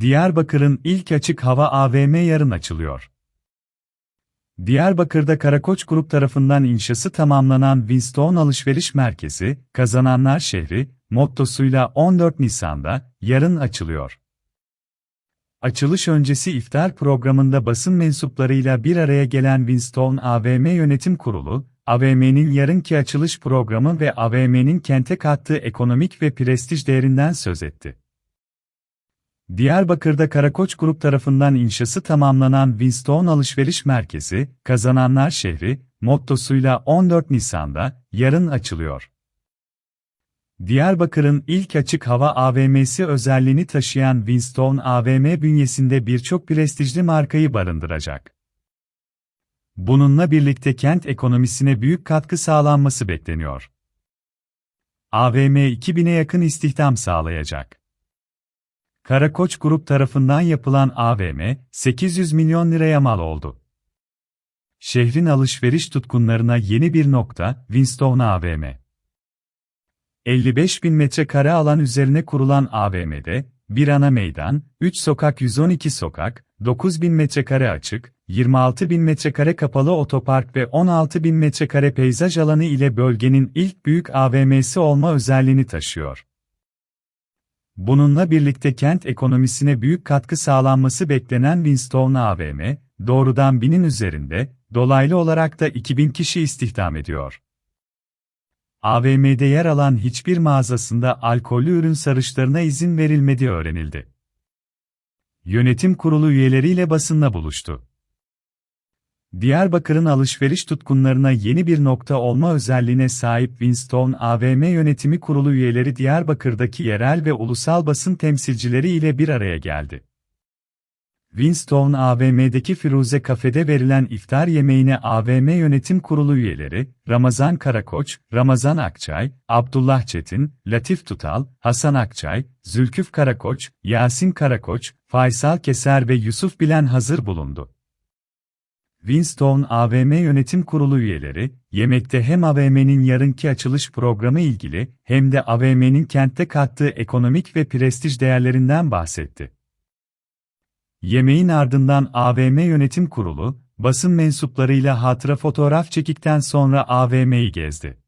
Diyarbakır'ın ilk açık hava AVM yarın açılıyor. Diyarbakır'da Karakoç Grup tarafından inşası tamamlanan Winston Alışveriş Merkezi, Kazananlar Şehri, mottosuyla 14 Nisan'da, yarın açılıyor. Açılış öncesi iftar programında basın mensuplarıyla bir araya gelen Winston AVM Yönetim Kurulu, AVM'nin yarınki açılış programı ve AVM'nin kente kattığı ekonomik ve prestij değerinden söz etti. Diyarbakır'da Karakoç Grup tarafından inşası tamamlanan Winston Alışveriş Merkezi, Kazananlar Şehri, mottosuyla 14 Nisan'da, yarın açılıyor. Diyarbakır'ın ilk açık hava AVM'si özelliğini taşıyan Winston AVM bünyesinde birçok prestijli markayı barındıracak. Bununla birlikte kent ekonomisine büyük katkı sağlanması bekleniyor. AVM 2000'e yakın istihdam sağlayacak. Karakoç Grup tarafından yapılan AVM, 800 milyon liraya mal oldu. Şehrin alışveriş tutkunlarına yeni bir nokta, Winston AVM. 55 bin metrekare alan üzerine kurulan AVM'de, bir ana meydan, 3 sokak 112 sokak, 9 bin metrekare açık, 26 bin metrekare kapalı otopark ve 16 bin metrekare peyzaj alanı ile bölgenin ilk büyük AVM'si olma özelliğini taşıyor. Bununla birlikte kent ekonomisine büyük katkı sağlanması beklenen Winston AVM, doğrudan binin üzerinde, dolaylı olarak da 2000 kişi istihdam ediyor. AVM'de yer alan hiçbir mağazasında alkollü ürün sarışlarına izin verilmediği öğrenildi. Yönetim kurulu üyeleriyle basınla buluştu. Diyarbakır'ın alışveriş tutkunlarına yeni bir nokta olma özelliğine sahip Winston AVM Yönetimi Kurulu üyeleri Diyarbakır'daki yerel ve ulusal basın temsilcileri ile bir araya geldi. Winston AVM'deki Firuze Kafede verilen iftar yemeğine AVM Yönetim Kurulu üyeleri, Ramazan Karakoç, Ramazan Akçay, Abdullah Çetin, Latif Tutal, Hasan Akçay, Zülküf Karakoç, Yasin Karakoç, Faysal Keser ve Yusuf Bilen hazır bulundu. Winston AVM Yönetim Kurulu üyeleri, yemekte hem AVM'nin yarınki açılış programı ilgili hem de AVM'nin kentte kattığı ekonomik ve prestij değerlerinden bahsetti. Yemeğin ardından AVM Yönetim Kurulu, basın mensuplarıyla hatıra fotoğraf çekikten sonra AVM'yi gezdi.